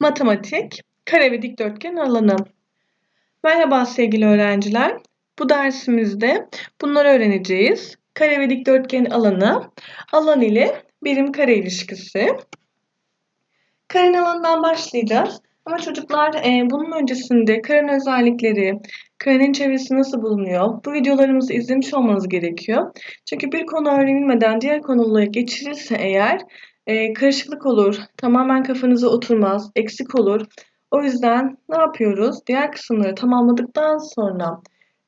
Matematik, kare ve dikdörtgen alanı. Merhaba sevgili öğrenciler. Bu dersimizde bunları öğreneceğiz. Kare ve dikdörtgen alanı, alan ile birim kare ilişkisi. Karenin alanından başlayacağız. Ama çocuklar e, bunun öncesinde karenin özellikleri, karenin çevresi nasıl bulunuyor? Bu videolarımızı izlemiş olmanız gerekiyor. Çünkü bir konu öğrenilmeden diğer konulara geçirirse eğer e, karışıklık olur, tamamen kafanıza oturmaz, eksik olur. O yüzden ne yapıyoruz? Diğer kısımları tamamladıktan sonra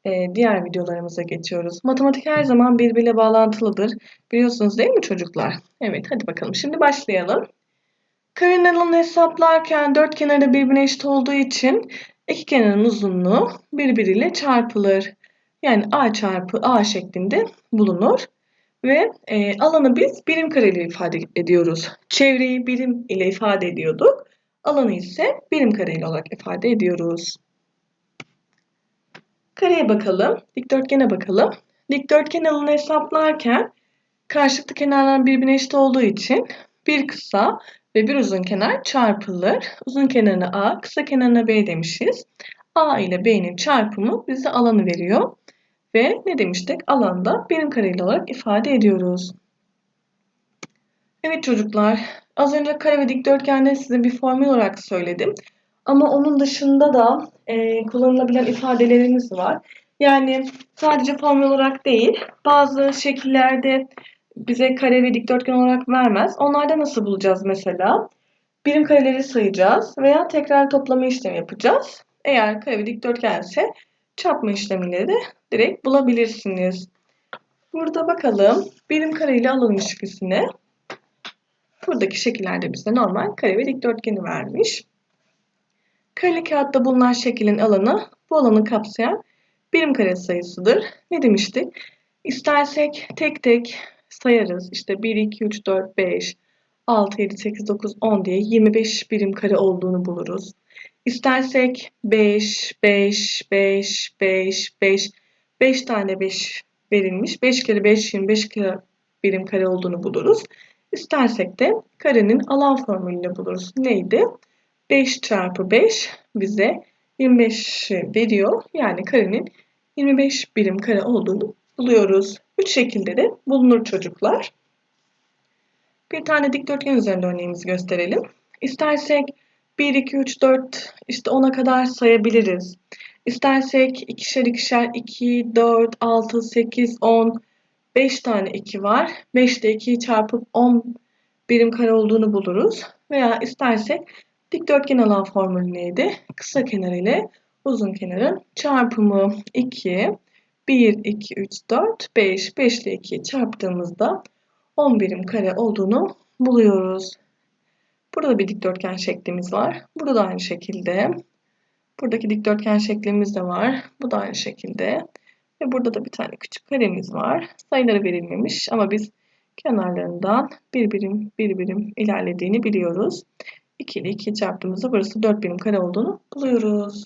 e, diğer videolarımıza geçiyoruz. Matematik her zaman birbiriyle bağlantılıdır. Biliyorsunuz değil mi çocuklar? Evet hadi bakalım şimdi başlayalım. Karenin alanını hesaplarken dört kenarı birbirine eşit olduğu için iki kenarın uzunluğu birbiriyle çarpılır. Yani a çarpı a şeklinde bulunur. Ve e, alanı biz birim kare ile ifade ediyoruz. Çevreyi birim ile ifade ediyorduk. Alanı ise birim kare olarak ifade ediyoruz. Kareye bakalım, dikdörtgene bakalım. Dikdörtgen alanı hesaplarken karşılıklı kenarlar birbirine eşit olduğu için bir kısa ve bir uzun kenar çarpılır. Uzun kenarına A, kısa kenarına B demişiz. A ile B'nin çarpımı bize alanı veriyor. Ve ne demiştik? Alanda birim kareyle olarak ifade ediyoruz. Evet çocuklar, az önce kare ve dikdörtgende size bir formül olarak söyledim. Ama onun dışında da e, kullanılabilen ifadelerimiz var. Yani sadece formül olarak değil, bazı şekillerde bize kare ve dikdörtgen olarak vermez. Onlarda nasıl bulacağız mesela? Birim kareleri sayacağız veya tekrar toplama işlemi yapacağız. Eğer kare ve dikdörtgense çarpma işlemiyle de direkt bulabilirsiniz. Burada bakalım birim kare ile alan ilişkisine. Buradaki şekillerde bize normal kare ve dikdörtgeni vermiş. Kareli kağıtta bulunan şeklin alanı bu alanı kapsayan birim kare sayısıdır. Ne demiştik? İstersek tek tek sayarız. İşte 1, 2, 3, 4, 5, 6, 7, 8, 9, 10 diye 25 birim kare olduğunu buluruz. İstersek 5, 5, 5, 5, 5, 5 tane 5 verilmiş. 5 kere 5, 25 kere birim kare olduğunu buluruz. İstersek de karenin alan formülünü buluruz. Neydi? 5 çarpı 5 bize 25 veriyor. Yani karenin 25 birim kare olduğunu buluyoruz. Üç şekilde de bulunur çocuklar. Bir tane dikdörtgen üzerinde örneğimizi gösterelim. İstersek 1, 2, 3, 4 işte 10'a kadar sayabiliriz. İstersek ikişer ikişer 2, 4, 6, 8, 10, 5 tane 2 var. 5 ile 2'yi çarpıp 10 birim kare olduğunu buluruz. Veya istersek dikdörtgen alan formülü neydi? Kısa kenar ile uzun kenarın çarpımı 2. 1, 2, 3, 4, 5. 5 ile 2'yi çarptığımızda 10 birim kare olduğunu buluyoruz. Burada bir dikdörtgen şeklimiz var. Burada da aynı şekilde. Buradaki dikdörtgen şeklimiz de var. Bu da aynı şekilde. Ve burada da bir tane küçük karemiz var. Sayıları verilmemiş ama biz kenarlarından bir birim bir birim ilerlediğini biliyoruz. 2 ile 2 çarptığımızda burası 4 birim kare olduğunu buluyoruz.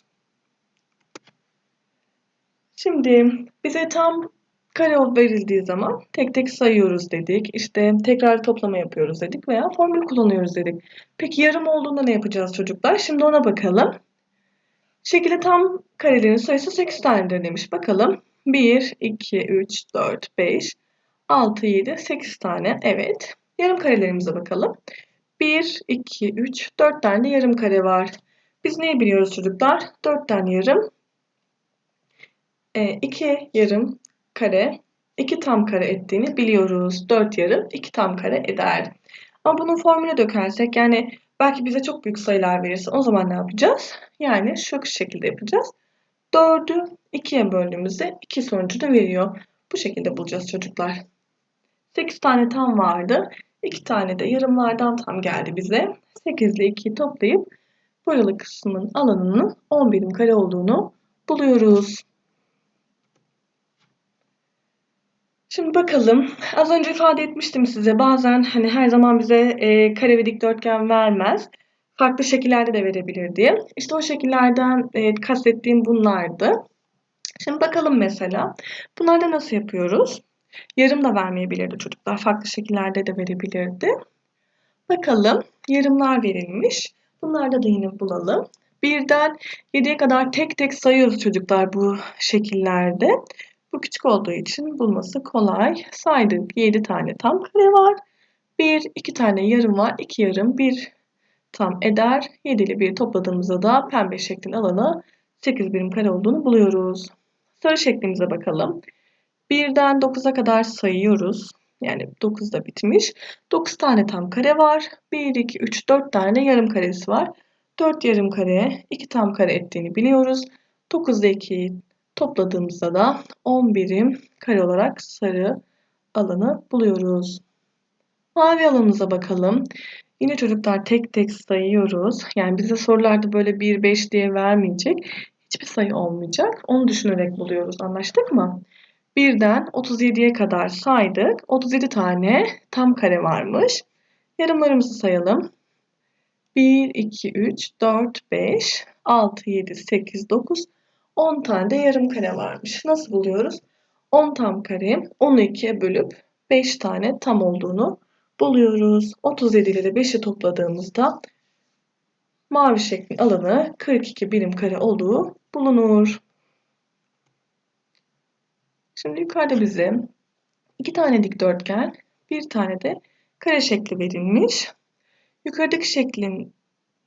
Şimdi bize tam kare verildiği zaman tek tek sayıyoruz dedik. İşte tekrar toplama yapıyoruz dedik veya formül kullanıyoruz dedik. Peki yarım olduğunda ne yapacağız çocuklar? Şimdi ona bakalım. Şekilde tam karelerin sayısı 8 tanedir demiş. Bakalım. 1, 2, 3, 4, 5, 6, 7, 8 tane. Evet. Yarım karelerimize bakalım. 1, 2, 3, 4 tane yarım kare var. Biz neyi biliyoruz çocuklar? 4 tane yarım. 2 e, yarım kare 2 tam kare ettiğini biliyoruz. 4 yarım 2 tam kare eder. Ama bunun formüle dökersek yani belki bize çok büyük sayılar verirse o zaman ne yapacağız? Yani şu şekilde yapacağız. 4'ü 2'ye böldüğümüzde 2 sonucu da veriyor. Bu şekilde bulacağız çocuklar. 8 tane tam vardı. 2 tane de yarımlardan tam geldi bize. 8 ile 2'yi toplayıp boyalı kısmın alanının 10 birim kare olduğunu buluyoruz. Şimdi bakalım. Az önce ifade etmiştim size. Bazen hani her zaman bize e, kare ve dikdörtgen vermez. Farklı şekillerde de verebilir diye. İşte o şekillerden e, kastettiğim bunlardı. Şimdi bakalım mesela. Bunlarda nasıl yapıyoruz? Yarım da vermeyebilirdi çocuklar. Farklı şekillerde de verebilirdi. Bakalım yarımlar verilmiş. Bunlarda da yine bulalım. Birden 7'ye kadar tek tek sayıyoruz çocuklar bu şekillerde. Bu küçük olduğu için bulması kolay. Saydık 7 tane tam kare var. 1, 2 tane yarım var. 2 yarım, 1 tam eder. 7 ile 1 topladığımızda da pembe şeklin alanı 8 birim kare olduğunu buluyoruz. Sarı şeklimize bakalım. 1'den 9'a kadar sayıyoruz. Yani 9'da bitmiş. 9 tane tam kare var. 1, 2, 3, 4 tane yarım karesi var. 4 yarım kare 2 tam kare ettiğini biliyoruz. 9'da 2'yi topladığımızda da 10 birim kare olarak sarı alanı buluyoruz. Mavi alanımıza bakalım. Yine çocuklar tek tek sayıyoruz. Yani bize sorularda böyle 1, 5 diye vermeyecek. Hiçbir sayı olmayacak. Onu düşünerek buluyoruz. Anlaştık mı? Birden 37'ye kadar saydık. 37 tane tam kare varmış. Yarımlarımızı sayalım. 1, 2, 3, 4, 5, 6, 7, 8, 9, 10 tane de yarım kare varmış. Nasıl buluyoruz? 10 tam kare 10'u 2'ye bölüp 5 tane tam olduğunu buluyoruz. 37 ile de 5'i topladığımızda mavi şeklin alanı 42 birim kare olduğu bulunur. Şimdi yukarıda bize iki tane dikdörtgen, bir tane de kare şekli verilmiş. Yukarıdaki şeklin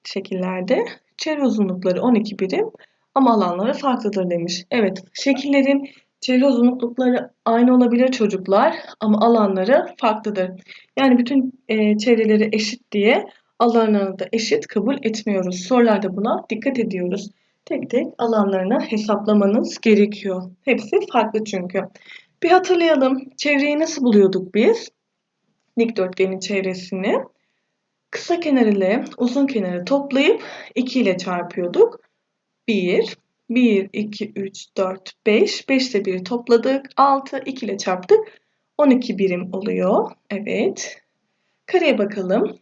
şekillerde çevre uzunlukları 12 birim ama alanları farklıdır demiş. Evet, şekillerin çevre uzunlukları aynı olabilir çocuklar ama alanları farklıdır. Yani bütün e, çevreleri eşit diye alanlarını da eşit kabul etmiyoruz. Sorularda buna dikkat ediyoruz. Tek tek alanlarını hesaplamanız gerekiyor. Hepsi farklı çünkü. Bir hatırlayalım. Çevreyi nasıl buluyorduk biz? Dikdörtgenin çevresini kısa kenar ile uzun kenarı toplayıp 2 ile çarpıyorduk. 1, 1, 2, 3, 4, 5. 5 ile 1'i topladık. 6, 2 ile çarptık. 12 birim oluyor. Evet. Kareye bakalım.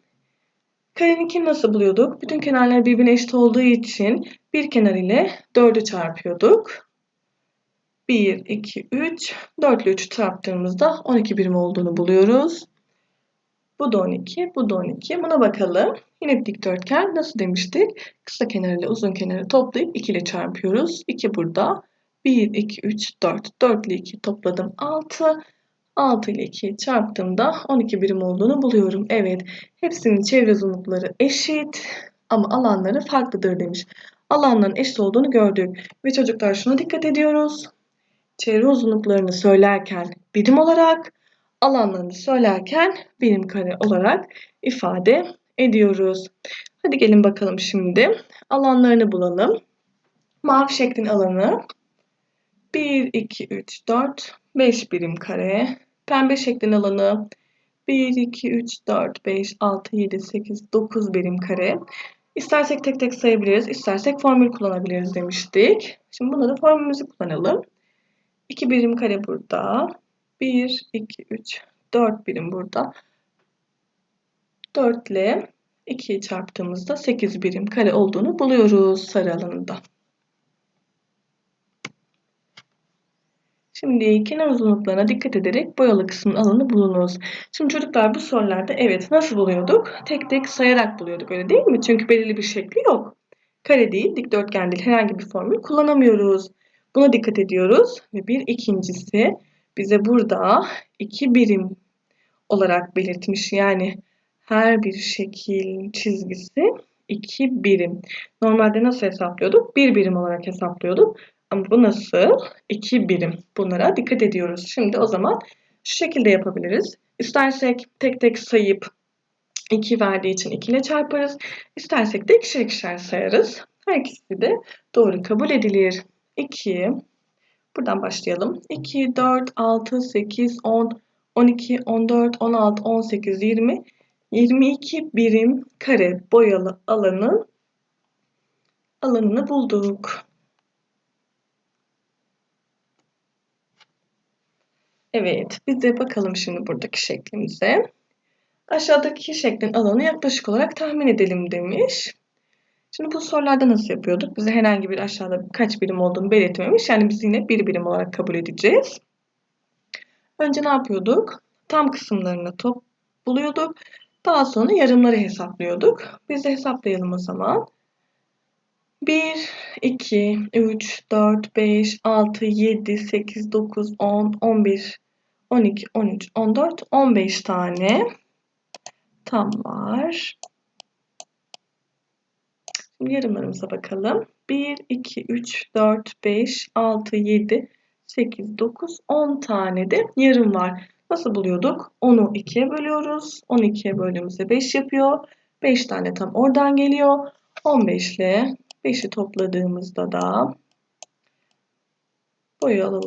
Kareninki nasıl buluyorduk? Bütün kenarlar birbirine eşit olduğu için bir kenar ile 4'ü çarpıyorduk. 1, 2, 3. 4 ile 3'ü çarptığımızda 12 birim olduğunu buluyoruz. Bu da 12, bu da 12. Buna bakalım. Yine dikdörtgen. Nasıl demiştik? Kısa kenar ile uzun kenarı toplayıp 2 ile çarpıyoruz. 2 burada. 1, 2, 3, 4. 4 ile 2 topladım 6. 6 ile 2'yi çarptığımda 12 birim olduğunu buluyorum. Evet, hepsinin çevre uzunlukları eşit ama alanları farklıdır demiş. Alanların eşit olduğunu gördük. Ve çocuklar şuna dikkat ediyoruz. Çevre uzunluklarını söylerken birim olarak, alanlarını söylerken birim kare olarak ifade ediyoruz. Hadi gelin bakalım şimdi. Alanlarını bulalım. Mavi şeklin alanı 1, 2, 3, 4, 5 birim kare. Pembe şeklin alanı 1, 2, 3, 4, 5, 6, 7, 8, 9 birim kare. İstersek tek tek sayabiliriz, istersek formül kullanabiliriz demiştik. Şimdi buna da formülümüzü kullanalım. 2 birim kare burada. 1, 2, 3, 4 birim burada. 4 ile 2'yi çarptığımızda 8 birim kare olduğunu buluyoruz sarı alanında. Şimdi kenar uzunluklarına dikkat ederek boyalı kısmın alanı bulunuz. Şimdi çocuklar bu sorularda evet nasıl buluyorduk? Tek tek sayarak buluyorduk öyle değil mi? Çünkü belirli bir şekli yok. Kare değil, dikdörtgen değil herhangi bir formül kullanamıyoruz. Buna dikkat ediyoruz. Ve bir ikincisi bize burada iki birim olarak belirtmiş. Yani her bir şekil çizgisi iki birim. Normalde nasıl hesaplıyorduk? Bir birim olarak hesaplıyorduk. Ama bu nasıl? 2 birim. Bunlara dikkat ediyoruz. Şimdi o zaman şu şekilde yapabiliriz. İstersek tek tek sayıp 2 verdiği için 2 ile çarparız. İstersek de ikişer ikişer sayarız. Her ikisi de doğru kabul edilir. 2, buradan başlayalım. 2, 4, 6, 8, 10, 12, 14, 16, 18, 20, 22 birim kare boyalı alanın alanını bulduk. Evet, biz de bakalım şimdi buradaki şeklimize. Aşağıdaki şeklin alanı yaklaşık olarak tahmin edelim demiş. Şimdi bu sorularda nasıl yapıyorduk? Bize herhangi bir aşağıda kaç birim olduğunu belirtmemiş. Yani biz yine bir birim olarak kabul edeceğiz. Önce ne yapıyorduk? Tam kısımlarını top buluyorduk. Daha sonra yarımları hesaplıyorduk. Biz de hesaplayalım o zaman. 1, 2, 3, 4, 5, 6, 7, 8, 9, 10, 11, 12, 13, 14, 15 tane tam var. Şimdi yarımlarımıza bakalım. 1, 2, 3, 4, 5, 6, 7, 8, 9, 10 tane de yarım var. Nasıl buluyorduk? 10'u 2'ye bölüyoruz. 10'u 2'ye böldüğümüzde 5 yapıyor. 5 tane tam oradan geliyor. 15 ile 5'i topladığımızda da boyalı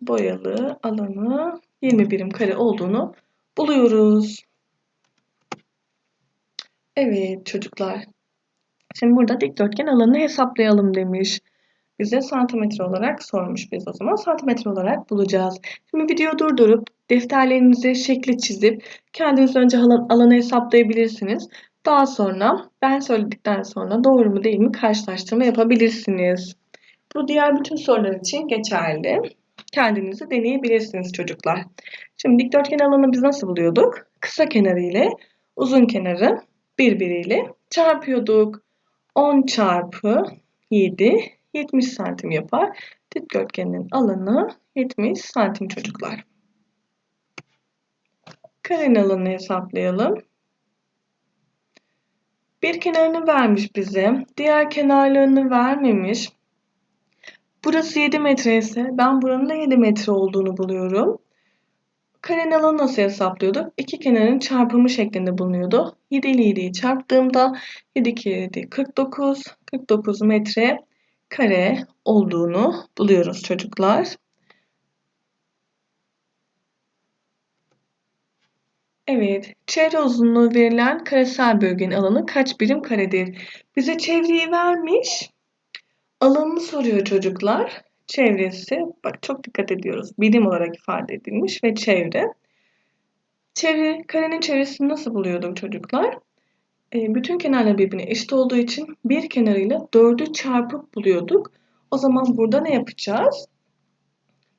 boyalı alanı 20 birim kare olduğunu buluyoruz. Evet çocuklar. Şimdi burada dikdörtgen alanını hesaplayalım demiş. Bize santimetre olarak sormuş biz o zaman. Santimetre olarak bulacağız. Şimdi videoyu durdurup defterlerinize şekli çizip kendiniz önce alanı hesaplayabilirsiniz. Daha sonra ben söyledikten sonra doğru mu değil mi karşılaştırma yapabilirsiniz. Bu diğer bütün sorular için geçerli. Kendinizi deneyebilirsiniz çocuklar. Şimdi dikdörtgen alanı biz nasıl buluyorduk? Kısa kenarı ile uzun kenarı birbiriyle çarpıyorduk. 10 çarpı 7 70 santim yapar. Dikdörtgenin alanı 70 santim çocuklar. Karenin alanını hesaplayalım. Bir kenarını vermiş bize. Diğer kenarlarını vermemiş. Burası 7 metre ise ben buranın da 7 metre olduğunu buluyorum. Karenin alanı nasıl hesaplıyorduk? İki kenarın çarpımı şeklinde bulunuyordu. 7 ile 7'yi çarptığımda 7 kere 7 49. 49 metre kare olduğunu buluyoruz çocuklar. Evet, çevre uzunluğu verilen karesel bölgenin alanı kaç birim karedir? Bize çevreyi vermiş. Alanını soruyor çocuklar. Çevresi, bak çok dikkat ediyoruz. Birim olarak ifade edilmiş ve çevre. Çevre, karenin çevresini nasıl buluyorduk çocuklar? E, bütün kenarlar birbirine eşit olduğu için bir kenarıyla 4'ü çarpıp buluyorduk. O zaman burada ne yapacağız?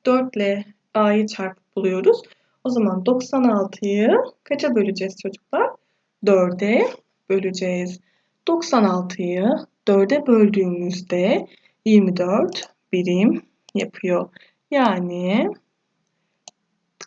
4 ile a'yı çarpıp buluyoruz. O zaman 96'yı kaça böleceğiz çocuklar? 4'e böleceğiz. 96'yı 4'e böldüğümüzde 24 birim yapıyor. Yani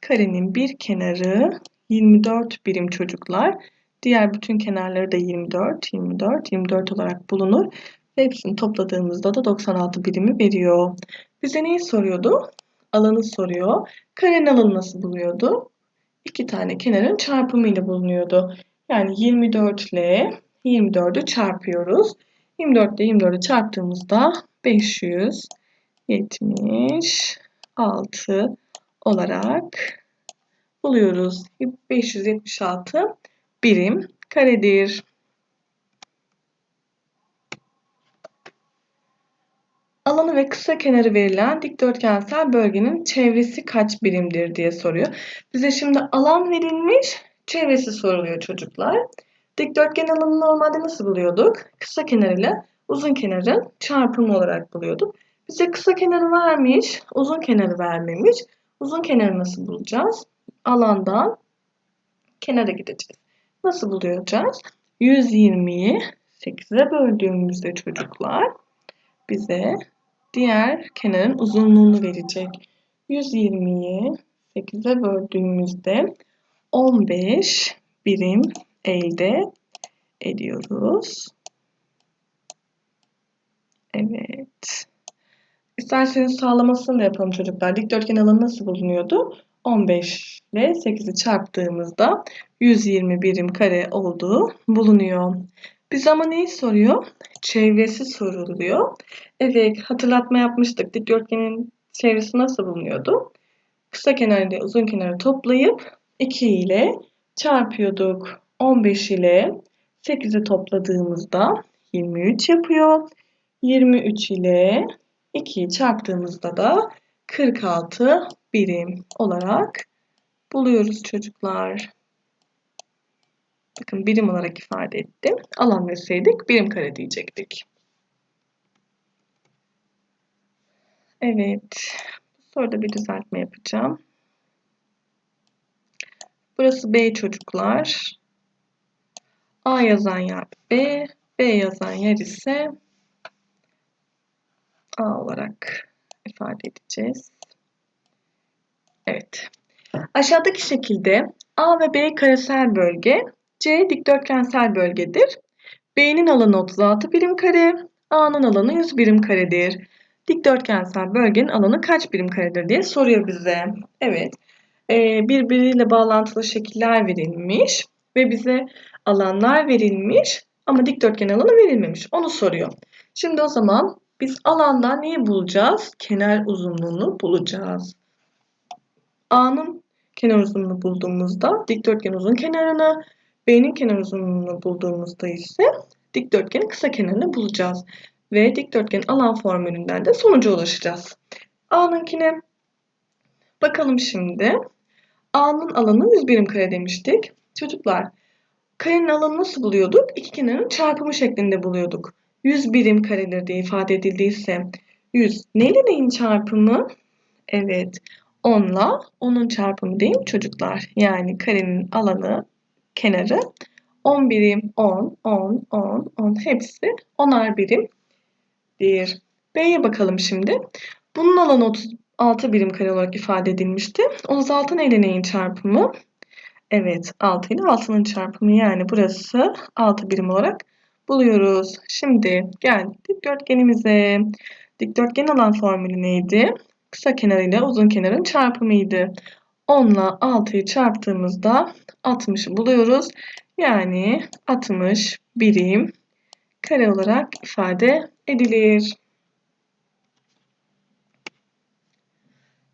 karenin bir kenarı 24 birim çocuklar. Diğer bütün kenarları da 24, 24, 24 olarak bulunur. Hepsini topladığımızda da 96 birimi veriyor. Bize neyi soruyordu? Alanı soruyor. Karenin alanı nasıl buluyordu? İki tane kenarın çarpımı ile bulunuyordu. Yani 24 ile 24'ü çarpıyoruz. 24 ile 24'ü çarptığımızda 576 olarak buluyoruz. 576 birim karedir. Alanı ve kısa kenarı verilen dikdörtgensel bölgenin çevresi kaç birimdir diye soruyor. Bize şimdi alan verilmiş, çevresi soruluyor çocuklar. Dikdörtgen alanı normalde nasıl buluyorduk? Kısa kenarıyla uzun kenarın çarpımı olarak buluyorduk. Bize kısa kenarı vermiş, uzun kenarı vermemiş. Uzun kenarı nasıl bulacağız? Alandan kenara gideceğiz. Nasıl bulacağız? 120'yi 8'e böldüğümüzde çocuklar bize diğer kenarın uzunluğunu verecek. 120'yi 8'e böldüğümüzde 15 birim elde ediyoruz. Evet. İsterseniz sağlamasını da yapalım çocuklar. Dikdörtgen alanı nasıl bulunuyordu? 15 ile 8'i çarptığımızda 120 birim kare olduğu bulunuyor. Biz ama neyi soruyor? Çevresi soruluyor. Evet hatırlatma yapmıştık. Dikdörtgenin çevresi nasıl bulunuyordu? Kısa kenar ile uzun kenarı toplayıp 2 ile çarpıyorduk. 15 ile 8'i topladığımızda 23 yapıyor. 23 ile 2'yi çarptığımızda da 46 birim olarak buluyoruz çocuklar. Bakın birim olarak ifade ettim. Alan verseydik birim kare diyecektik. Evet. Soruda bir düzeltme yapacağım. Burası B çocuklar. A yazan yer B, B yazan yer ise A olarak ifade edeceğiz. Evet. Aşağıdaki şekilde A ve B karesel bölge, C dikdörtgensel bölgedir. B'nin alanı 36 birim kare, A'nın alanı 100 birim karedir. Dikdörtgensel bölgenin alanı kaç birim karedir diye soruyor bize. Evet. Ee, birbiriyle bağlantılı şekiller verilmiş ve bize alanlar verilmiş ama dikdörtgen alanı verilmemiş. Onu soruyor. Şimdi o zaman biz alandan neyi bulacağız? Kenar uzunluğunu bulacağız. A'nın kenar uzunluğunu bulduğumuzda dikdörtgen uzun kenarını, B'nin kenar uzunluğunu bulduğumuzda ise dikdörtgenin kısa kenarını bulacağız. Ve dikdörtgen alan formülünden de sonuca ulaşacağız. A'nınkine bakalım şimdi. A'nın alanı 100 birim kare demiştik. Çocuklar karenin alanı nasıl buluyorduk? İki kenarın çarpımı şeklinde buluyorduk. 100 birim karedir diye ifade edildiyse 100 neyle neyin çarpımı? Evet 10 ile 10'un çarpımı değil mi çocuklar? Yani karenin alanı kenarı 10 birim 10, 10, 10, 10 hepsi 10'ar birimdir. B'ye bakalım şimdi. Bunun alanı 36 birim kare olarak ifade edilmişti. 36 neyle neyin çarpımı? Evet 6 ile 6'nın çarpımı yani burası 6 birim olarak buluyoruz. Şimdi geldik dikdörtgenimize. Dikdörtgen alan formülü neydi? Kısa kenar ile uzun kenarın çarpımıydı. 10 ile 6'yı çarptığımızda 60'ı buluyoruz. Yani 60 birim kare olarak ifade edilir.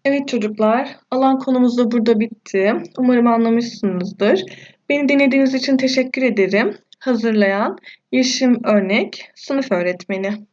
Evet çocuklar, alan konumuz da burada bitti. Umarım anlamışsınızdır. Beni dinlediğiniz için teşekkür ederim. Hazırlayan Yeşim Örnek, sınıf öğretmeni.